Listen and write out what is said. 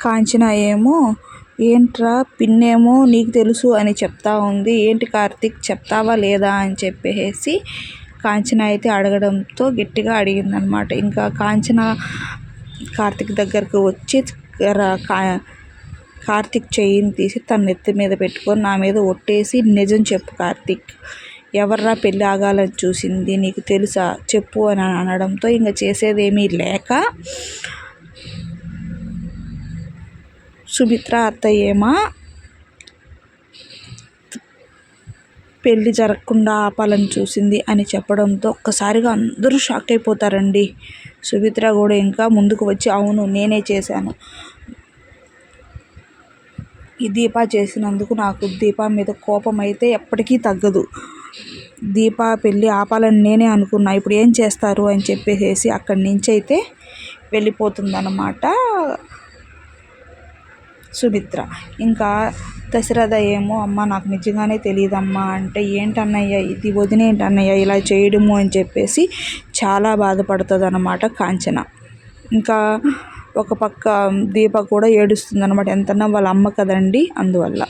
కాంచన ఏమో ఏంట్రా పిన్నేమో నీకు తెలుసు అని చెప్తా ఉంది. ఏంటి కార్తీక్ చెప్తావా లేదా అని చెప్పేసి కాంచన అయితే అడగడంతో గట్టిగా అడిగిందనమాట. ఇంకా కాంచన కార్తిక్ దగ్గరకు వచ్చి రా- కా- చెయ్యిని తీసి తన నెత్తి మీద పెట్టుకొని నా మీద ఒట్టేసి నిజం చెప్పు కార్తీక్ ఎవర్రా పెళ్ళి ఆగాలని చూసింది నీకు తెలుసా చెప్పు అని అనడంతో ఇంకా చేసేదేమీ లేక సుమిత్ర అత్తయ్యేమా? పెళ్ళి జరగకుండా ఆపాలని చూసింది అని చెప్పడంతో ఒక్కసారిగా అందరూ షాక్ అయిపోతారండి. సుమిత్ర కూడా ఇంకా ముందుకు వచ్చి అవును నేనే చేశాను. ఈ దీప చేసినందుకు నాకు దీప మీద కోపం అయితే ఎప్పటికీ తగ్గదు. దీప పెళ్ళి ఆపాలని నేనే అనుకున్నా ఇప్పుడు ఏం చేస్తారు అని చెప్పేసి అక్కడి నుంచి అయితే వెళ్ళిపోతుందన్నమాట. సుమిత్ర. ఇంకా దశరథ ఏమో అమ్మ నాకు నిజంగానే తెలియదమ్మా అంటే ఏంటన్నయ్య ఇది వదినేంటన్నయ్య ఇలా చేయడము అని చెప్పేసి చాలా బాధపడుతుంది అన్నమాట కాంచన. ఇంకా ఒక పక్క దీప కూడా ఏడుస్తుంది అనమాట ఎంతన్నా వాళ్ళ అమ్మ కదండి అందువల్ల.